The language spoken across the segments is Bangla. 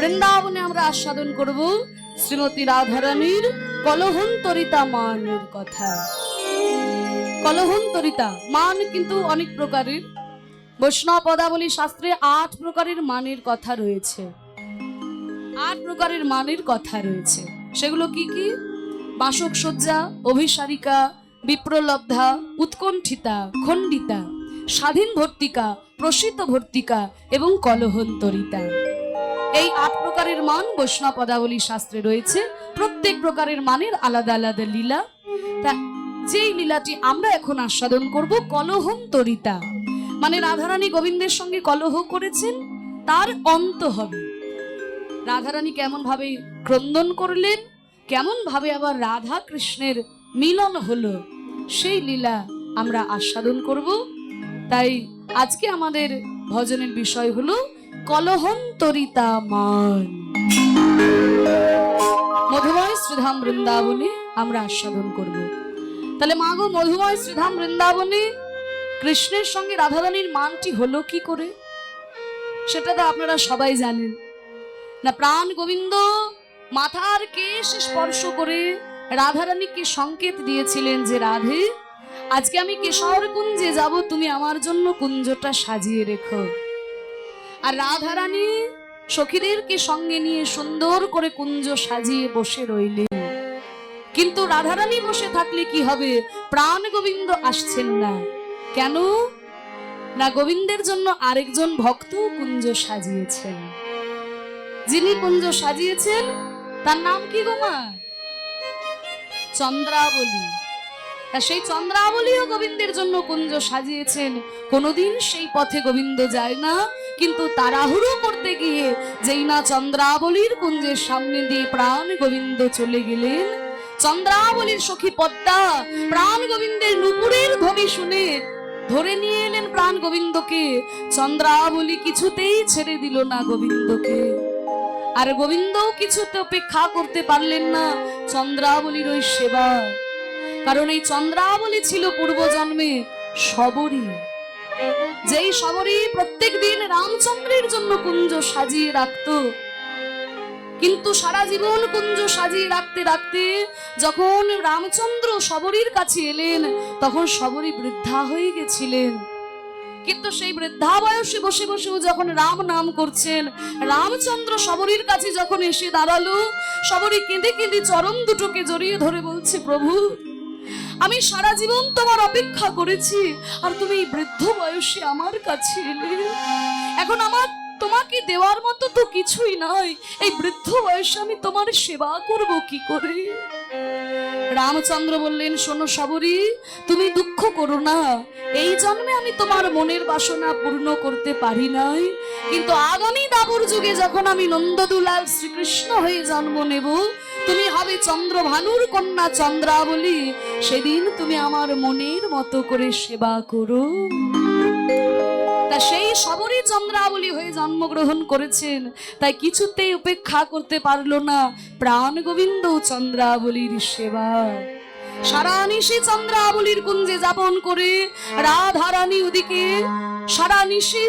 বৃন্দাবনে আমরা আস্বাদন করব শ্রীমতী রাধারানীর কলহন্তরিতা মানের কথা। কলহন্তরিতা, মান কিন্তু অনেক প্রকারের। বৈষ্ণব পদাবলী শাস্ত্রে আট প্রকারের মানের কথা রয়েছে। আট প্রকারের মানের কথা রয়েছে। সেগুলো কি কি? বাসক সজ্জা অভিসারিকা, বিপ্রলব্ধা, উৎকণ্ঠিতা, খণ্ডিতা, স্বাধীন ভর্তিকা, প্রসিদ্ধ ভর্তিকা এবং কলহন্তরিতা। এই আট প্রকারের মান বৈষ্ণব পদাবলী শাস্ত্রে রয়েছে। প্রত্যেক প্রকারের মানের আলাদা আলাদা লীলা। তা যেই লীলাটি আমরা এখন আস্বাদন করব কলহম তরিতা। মানে রাধারানী গোবিন্দের সঙ্গে কলহ করেছেন, তার অন্ত হবে। রাধারানী কেমন ভাবে ক্রন্দন করলেন কেমন ভাবে আবার রাধা কৃষ্ণের মিলন হলো, সেই লীলা আমরা আস্বাদন করব। তাই আজকে আমাদের ভজনের বিষয় হলো কলহন্তরিতা মান মধুময় শ্রীধাম বৃন্দাবনে আমরা আস্বাদন করব। তাহলে মা গো, মধুময় শ্রীধাম বৃন্দাবনে কৃষ্ণের সঙ্গে রাধারানীর মানটি হলো কি করে? সেটা তো আপনারা সবাই জানেন। না, প্রাণ গোবিন্দ মাথার কেশ স্পর্শ করে রাধারানীকে সংকেত দিয়েছিলেন যে, রাধে, আজকে আমি কেশর কুঞ্জে যাব, তুমি আমার জন্য কুঞ্জটা সাজিয়ে রেখো। আর রাধারানী সখীদেরকে সঙ্গে নিয়ে সুন্দর করে কুঞ্জ সাজিয়ে বসে রইলেন। কিন্তু রাধারানী বসে থাকলে কি হবে? প্রাণ গোবিন্দ আসছেন না। কেন? না গোবিন্দের জন্য আরেকজন ভক্ত কুঞ্জ সাজিয়েছেন। যিনি কুঞ্জ সাজিয়েছেন, তার নাম কি গো মা? চন্দ্রাবলী। সেই চন্দ্রাবলীও গোবিন্দের জন্য কুঞ্জ সাজিয়েছেন। কোনোদিন সেই পথে গোবিন্দ যায় না কিন্তু তাড়াহুড়ো করতে গিয়ে যেই না চন্দ্রাবলীর কুঞ্জের সামনে দিয়ে প্রাণ গোবিন্দ চলে গেলেন। চন্দ্রাবলীর সখী পদ্মা প্রাণ গোবিন্দের নুপুরের ধ্বনি শুনে ধরে নিয়ে এলেন প্রাণ গোবিন্দকে। চন্দ্রাবলী কিছুতেই ছেড়ে দিল না গোবিন্দকে। আর গোবিন্দও কিছুতে অপেক্ষা করতে পারলেন না চন্দ্রাবলীর ওই সেবা। কারণ এই চন্দ্রাবলী ছিল পূর্বজন্মে সবরী যেই সবরী প্রত্যেক দিন রামচন্দ্রের জন্য কুঞ্জ সাজিয়ে রাখতো। কিন্তু সারা জীবন কুঞ্জ সাজিয়ে রাখতে রাখতে যখন রামচন্দ্র সবরীর কাছে এলেন, তখন সবরী বৃদ্ধা হয়ে গেছিলেন। কিন্তু সেই বৃদ্ধা বয়সে বসে বসেও যখন রাম নাম করছেন, রামচন্দ্র সবরীর কাছে যখন এসে দাঁড়াল সবরী কেঁদে কেঁদে চরণ দুটোকে জড়িয়ে ধরে বলছে, প্রভু আমি সারা জীবন তোমার অপেক্ষা করেছি, আর তুমি এই বৃদ্ধ বয়সে আমার কাছে এলে। এখন আমার তোমাকে দেওয়ার মতো তো কিছুই নাই। এই বৃদ্ধ বয়সে আমি তোমার সেবা করব কি করে? রামচন্দ্র বললেন, শোনো সবরী, তুমি দুঃখ করো না। এই জন্মে আমি তোমার মনের বাসনা পূর্ণ করতে পারি নাই। কিন্তু আগামী দাবর যুগে যখন আমি নন্দদুলাল শ্রীকৃষ্ণ হয়ে জন্ম নেব তুমি হবে চন্দ্রভানুর কন্যা চন্দ্রাবলী। সেদিন তুমি আমার মনের মতো করে সেবা করো। তা সেই সবরই চন্দ্রাবলী হয়ে জন্মগ্রহণ করেছেন। তাই কিছুতেই উপেক্ষা করতে পারল না প্রাণ গোবিন্দ চন্দ্রাবলীর সেবা। সারা নিশি চন্দ্রাবলীর কুঞ্জে যাপন করে, রাধারানী ওদিকে সারা নিশি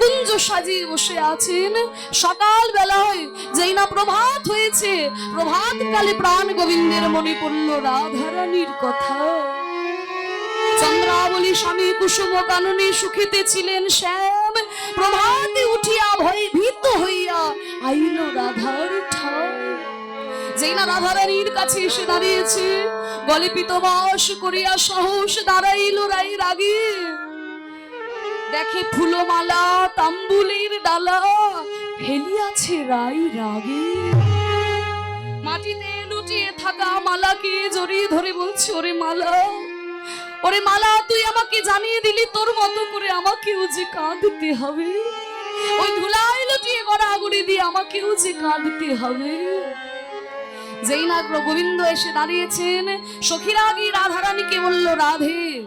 কুঞ্জ সাজিয়ে বসে আছেন। সকাল বেলায় যেই না প্রভাত হয়েছে প্রভাত কালে প্রাণ গোবিন্দের মনে পড়ল রাধারানীর কথা। চন্দ্রাবলী স্বামী কুসুম কাননে সুখেতে ছিলেন শ্যাম। প্রভাতে উঠিয়া ভয় ভীত হইয়া আইল রাধার ঠাই। যেই না রাধারানীর কাছে এসে দাঁড়িয়েছে গলে পিতবাস করিয়া সাহস দাঁড়াইল রাই রাগে। দেখে ফুলমালা, তাম্বুলের ডালা ফেলিয়াছে রাই রাগে। মাটিতে লুটিয়ে থাকা মালাকে জড়িয়ে ধরে বলছে, ওরে মালা ওরে মালা, তুই আমাকে জানিয়ে দিলি তোর মতো করে আমাকেও যে কাঁদতে হবে। ওই ধুলাই লুটিয়ে গড়াগড়ি দিয়ে আমাকেও যে কাঁদতে হবে। যেই না গোবিন্দ এসে দাঁড়িয়েছেন। সখীরা গিয়ে রাধারানীকে বলল, রাধে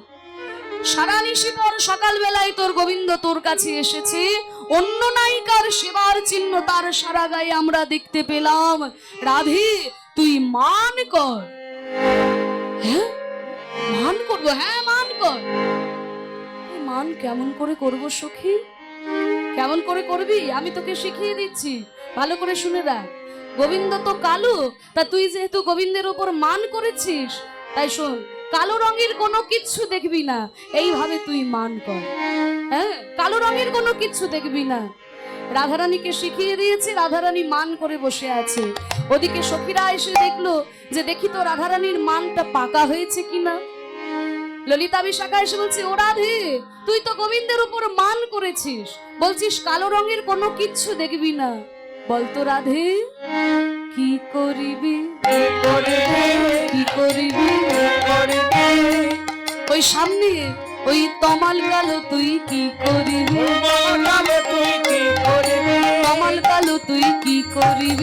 সারা নিশি পর সকাল বেলায় তোর গোবিন্দ তোর কাছে এসেছে। অন্য নায়িকার সেবার চিহ্ন তার সারা গায়ে আমরা দেখতে পেলাম। রাধে, তুই মান কর। হ্যাঁ? মান করব? হ্যাঁ মান কর। মান কেমন করে করব সখী? কেমন করে করবি? আমি তোকে শিখিয়ে দিচ্ছি। ভালো করে শুনে রাখ। গোবিন্দ তো কালো, তা তুই যেহেতু গোবিন্দের উপর মান করেছিস, তাই শোন, কালো রঙের কোনো কিচ্ছু দেখবি না, এইভাবে তুই মান কর। হ্যাঁ কালো রঙের কোনো কিচ্ছু দেখবি না। রাধারানীকে শিখিয়ে দিয়েছে, রাধারানী মান করে বসে আছে। ওদিকে সখীরা এসে দেখল যে দেখি তো রাধারানীর মানটা পাকা হয়েছে কিনা। ললিতা বিশাখা এসে বলছে, ও রাধে, তুই তো গোবিন্দের উপর মান করেছিস। বলছিস কালো রঙের কোনো কিচ্ছু দেখবি না। বলতো রাধে কি করিবি? কি করিবি? ওই সামনে, ওই তমাল গেল, তুই কি করবি? তমাল কালো তুই কি করবি?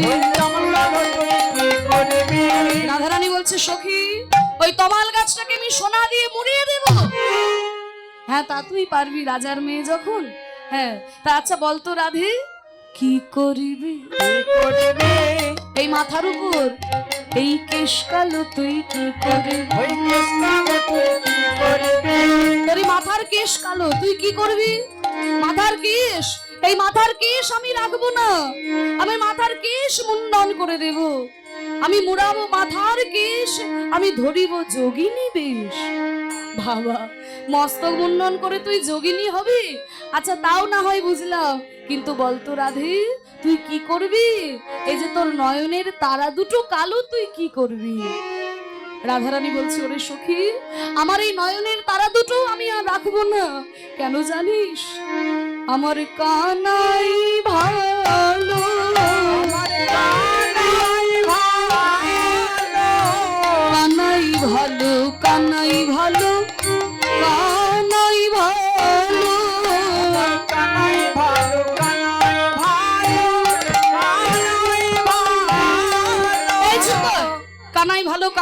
রাধারানী বলছে, সখী, ওই তমাল গাছটাকে আমি সোনা দিয়ে মুড়িয়ে দেব। হ্যাঁ তা তুই পারবি রাজার মেয়ে যখন। হ্যাঁ তা আচ্ছা বলতো রাধে। কি করিবি? এই মাথার উপর। এই কেশ কালো তুই কি করবি? তোর মাথার কেশ কালো তুই কি করবি? মাথার কেশ? এই মাথার কেশ আমি রাখব না। আমি মাথার কেশ মুন্ডন করে দেব। আমি মুড়াবো মাথার কেশ আমি ধরিব যোগিনী বেশ। বাবা মস্তক মুন্ডন করে তুই যোগিনী হবি? আচ্ছা তাও না হয় বুঝলাম। কিন্তু বলতো রাধে, তুই কি করবি? এই যে তোর নয়নের তারা দুটো কালো, তুই কি করবি? রাধারানী বলছে, ওরে সখী, আমার এই নয়নের তারা দুটো আমি আর রাখব না। কেন জানিস? আমার কানাই ভালো। কানাই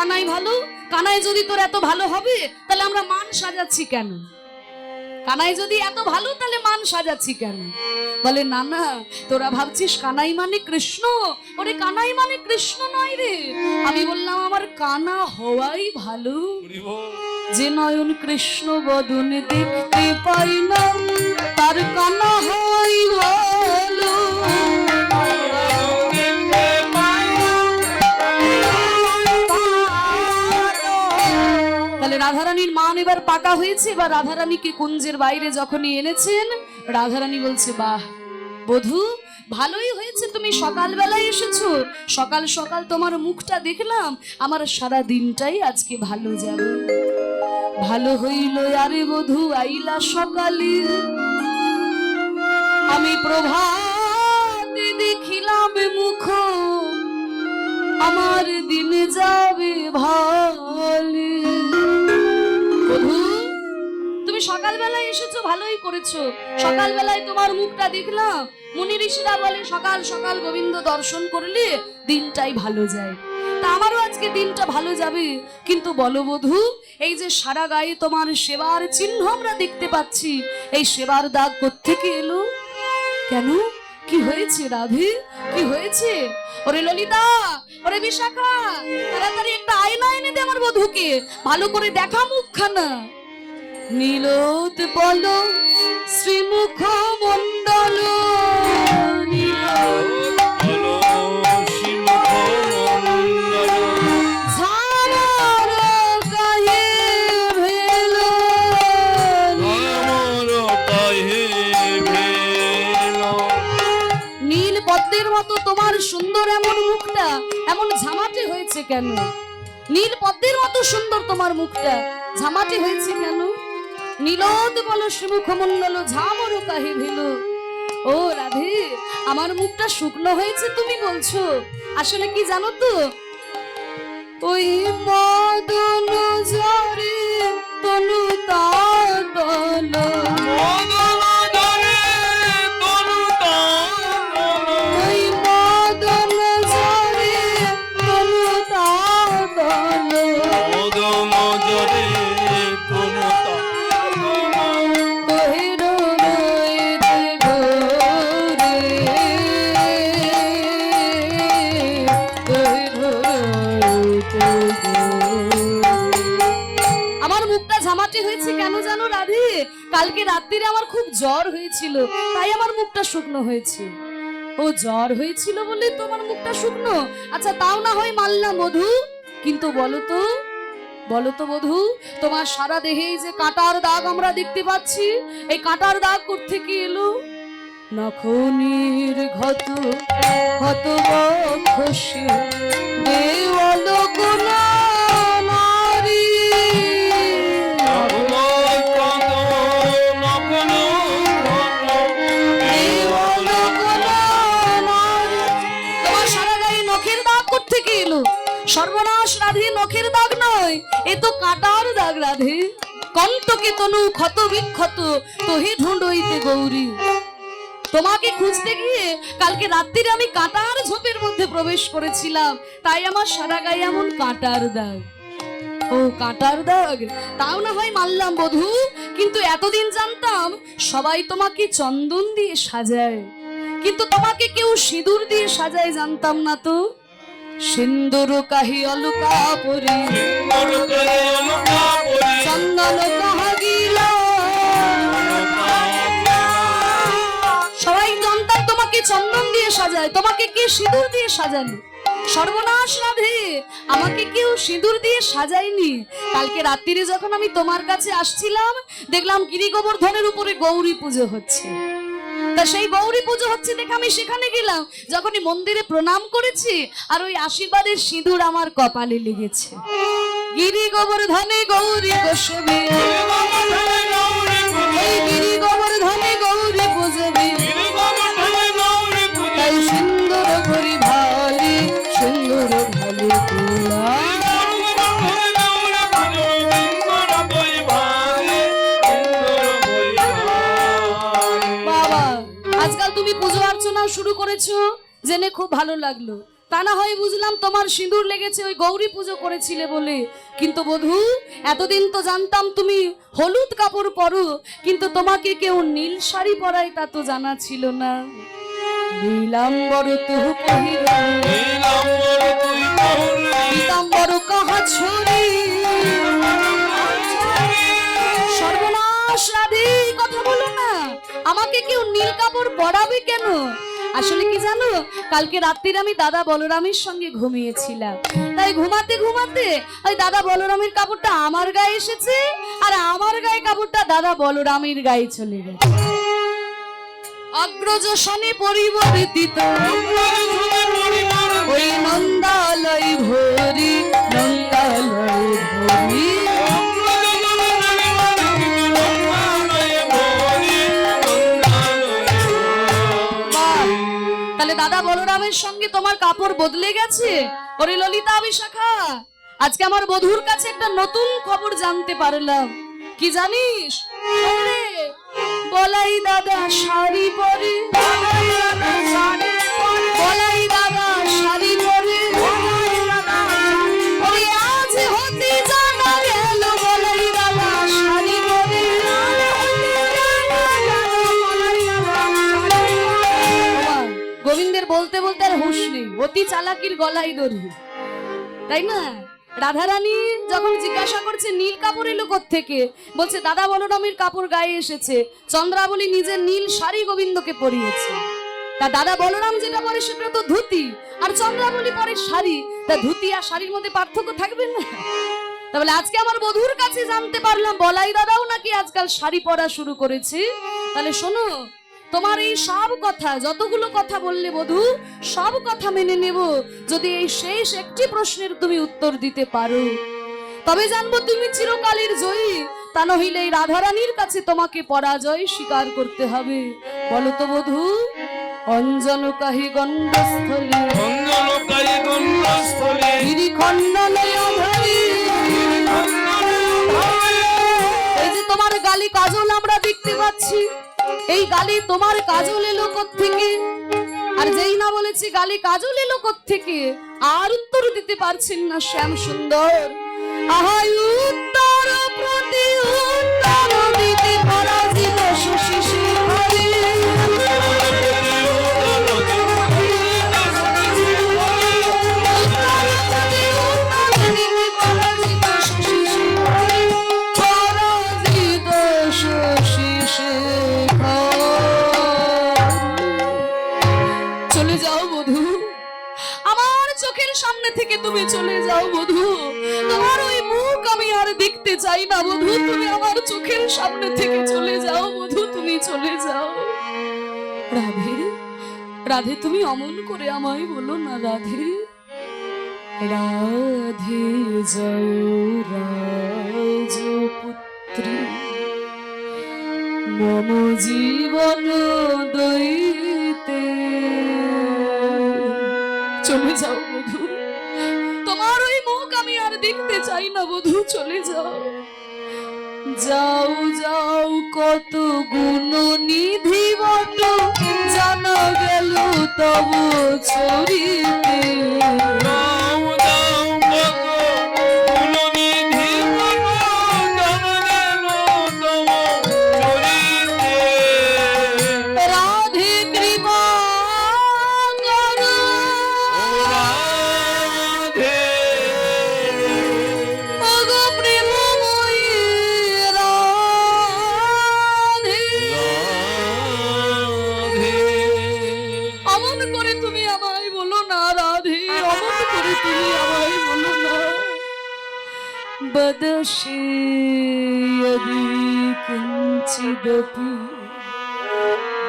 কানাই ভালো? কানাই যদি তোর এত ভালো হবে, তাহলে আমরা মান সাজাচ্ছি কেন? কানাই যদি এত ভালো, তাহলে মান সাজাচ্ছি কেন? বলে, না না, তোরা ভাবছিস কানাই মানে কৃষ্ণ? ওরে, কানাই মানে কৃষ্ণ নয় রে। আমি বললাম, আমার কানা হওয়াই ভালো। যে নয়ন কৃষ্ণ বদন দেখতে পাই না তার কানা হয় ভালো। রাধারানীর মান এবার পাকা হয়েছে এবার রাধারানীকে কুঞ্জের বাইরে যখনই এনেছেন, রাধারানী বলছে, বাহ, বধু, ভালোই হয়েছে, তুমি সকালবেলায় এসেছ। সকাল সকাল তোমার মুখটা দেখলাম, আমার সারা দিনটাই আজকে ভালো যাবে। ভালো হইল আরে বধু, আইলা সকালে। আমি প্রভাতে দেখিলাম মুখ, আমার দিন যাবে ভালো। তুমি সকালবেলায় এসেছ, ভালোই করেছ। সকালবেলায় তোমার মুখটা দেখলাম। মুনি ঋষিরা বলে, সকাল সকাল গোবিন্দ দর্শন করলে দিনটাই ভালো যায়। তা আমারও আজকে দিনটা ভালো যাবে। কিন্তু বলো বধু, এই যে সারা গায়ে তোমার সেবার চিহ্ন আমরা দেখতে পাচ্ছি, এই সেবার দাগ কোত্থেকে এলো? কেন? কি হয়েছে রাধে? কি হয়েছে? ওরে ললিতা, ওরে বিশাখা, তাড়াতাড়ি একটা আয়না এনে দে আমার বধূকে। ভালো করে দেখা মুখখানা। নীলত বল শ্রীমুখ মন্ডল নীল পদ্মের মতো তোমার সুন্দর এমন মুখটা এমন ঝামাটে হয়েছে কেন? নীল পদ্মের মতো সুন্দর তোমার মুখটা ঝামাটে হয়েছে কেন? নীলদ বল শ্রীমুখমণ্ডল ঝামর কাহি ভেল ও রাধে, আমার মুখটা শুকনো হয়েছে তুমি বলছো। আসলে কি জানো তো? ওই মদন জরে রাত্রিরে আমার খুব জ্বর হয়েছিল, তাই আমার মুখটা শুকনো হয়েছে। ও জ্বর হয়েছিল বলে তোমার মুখটা শুকনো। আচ্ছা তাও না হয় মানলাম বধূ কিন্তু বলো তো বলো তো বধূ তোমার সারা দেহে যে কাটার দাগ আমরা দেখতে পাচ্ছি, এই কাটার দাগ কোথেকে এলো? নখনির ঘত হত বক্ষসে দেওয়াল সর্বনাশ রাধে নখের দাগ নয়, এ তো কাটার দাগ রাধে। কণ্টকে তনু ক্ষত বিক্ষত, তোহে ঢুঁড়ইতে গৌরী। তোমাকে খুঁজতে গিয়ে কালকে রাত্রিরে আমি কাঁটার ঝোপের মধ্যে প্রবেশ করেছিলাম, তাই আমার সারা গায়ে এমন কাঁটার দাগ। ও কাঁটার দাগ? তাও না হয় মানলাম বধু, কিন্তু এতদিন জানতাম সবাই তোমাকে চন্দন দিয়ে সাজায়। কিন্তু তোমাকে কেউ সিঁদুর দিয়ে সাজায় জানতাম না তো। সিন্দুর কাহি অলকা পরি। চন্দন কাহা সবাই জানতাম তোমাকে চন্দন দিয়ে সাজায় তোমাকে কে সিঁদুর দিয়ে সাজানো সর্বনাশ রাধে আমাকে কেউ সিঁদুর দিয়ে সাজায়নি। কালকে রাত্রিরে যখন আমি তোমার কাছে আসছিলাম দেখলাম গিরি গোবর্ধনের উপরে গৌরী পুজো হচ্ছে। তা সেই গৌরী পুজো হচ্ছে দেখে আমি সেখানে গেলাম। যখনই মন্দিরে প্রণাম করেছি, আর ওই আশীর্বাদের সিঁদুর আমার কপালে লেগেছে। গিরি গোবর্ধনে গৌরী গোস্বামী এই গিরি গোবর্ধনে গৌরী পুজবি করেছ? জেনে খুব ভালো লাগল। তা না হয় বুঝলাম তোমার সিঁদুর লেগেছে ওই গৌরী পুজো করেছিলে বলে। কিন্তু বধূ এতদিন তো জানতাম তুমি হলুদ কাপড় পরো কিন্তু তোমাকে কেউ নীল শাড়ি পরায় তা তো জানা ছিল না। নীলাম্বর তুহ কহিল পীতাম্বর কাহা ছড়ি সর্বনাশ রাধে কথা বলো না। আমাকে কেউ নীল কাপড় পরাবে কেন? আসলে কি জানো? কালকে রাত্রিরে আমি দাদা বলরামের সঙ্গে ঘুমিয়েছিলাম। তাই ঘুমাতে ঘুমাতে ওই দাদা বলরামের কাপড়টা আমার গায়ে এসেছে আর আমার গায়ে কাপড়টা দাদা বলরামের গায়ে চলে গেছে। অগ্রজ শনে পরিবর্তিত। ওই নন্দালয় ভরি নন্দালয় ভরি। দাদা সঙ্গে তোমার কাপড় বদলে গেছে? ওরে ললিতা বিশাখা আজকে আমার বধুর কাছে একটা নতুন খবর জানতে পারলাম। কি জানিস? বলাই দাদা শাড়ি পরে অতি চালাকির গলায় দড়ি। তাই না? রাধারানী যখন জিজ্ঞাসা করছে, নীল কাপড় এলো থেকে বলছে, দাদা বলরামের কাপড় গায়ে এসেছে। চন্দ্রাবলী নিজের নীল শাড়ি গোবিন্দকে পরিয়েছে। তা দাদা বলরাম যেটা পরে সেটা তো ধুতি, আর চন্দ্রাবলী পরে শাড়ি। তা ধুতি আর শাড়ির মধ্যে পার্থক্য থাকবে না? তাহলে আজকে আমার বধুর কাছে জানতে পারলাম, বলাই দাদাও নাকি আজকাল শাড়ি পরা শুরু করেছে? তাহলে শোনো তোমার এই সব কথা যতগুলো কথা বললে বধু সব কথা মেনে নেব। যদি এই শেষ একটি প্রশ্নের তুমি উত্তর দিতে পারো। তবে জানব তুমি চিরকালের জয়ী তা নহিলে এই রাধারানীর কাছে তোমাকে পরাজয় স্বীকার করতে হবে। বলো তো বধু অঞ্জন কাহি গণ্ডস্থলী গিরিখণ্ডলয় ধরি এই এই গালি তোমার কাজল এলো থেকে আর যেই না বলেছি গালি কাজল এলো থেকে আর উত্তর দিতে পারছেন না শ্যাম সুন্দর। আহাই উত্তর প্রতি উত্তর দিতে পরাজিত থেকে তুমি চলে যাও, বধু। তোমার ওই মুখ আমি আর দেখতে চাই না, বধু। তুমি আমার চোখের সামনে থেকে চলে যাও, বধু, তুমি চলে যাও। রাধে রাধে, তুমি অমন করে আমায় বলো না, রাধে। রাধে জয় রাজপুত্রী মম জীবন দেখতে চাই না বধু, চলে যাও। যাও যাও, কত গুণ নিধি বট। জানা গেল তব ছড়িতে কিঞ্চিদপি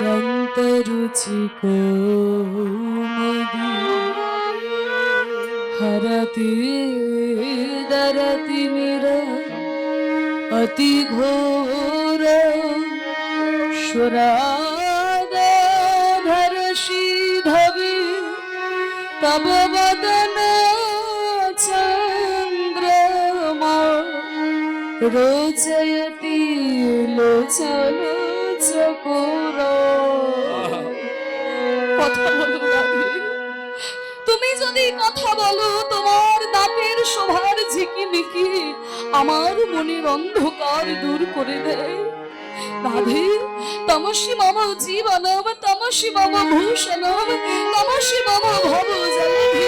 দন্তরুচিকো মদি হরতি দরতি মির অতি ঘোর সুরাধরষি ধবি। তব বদন চন্দ্রমা রোচয়তি তুমি যদি কথা বলো, তোমার দাঁতের শোভার ঝিকিমিকি আমার মনের অন্ধকার দূর করে দেয়। রাধে, তমসি মম জীবনম, তমসি মম ভূষণম, তমসি মম ভব জলধি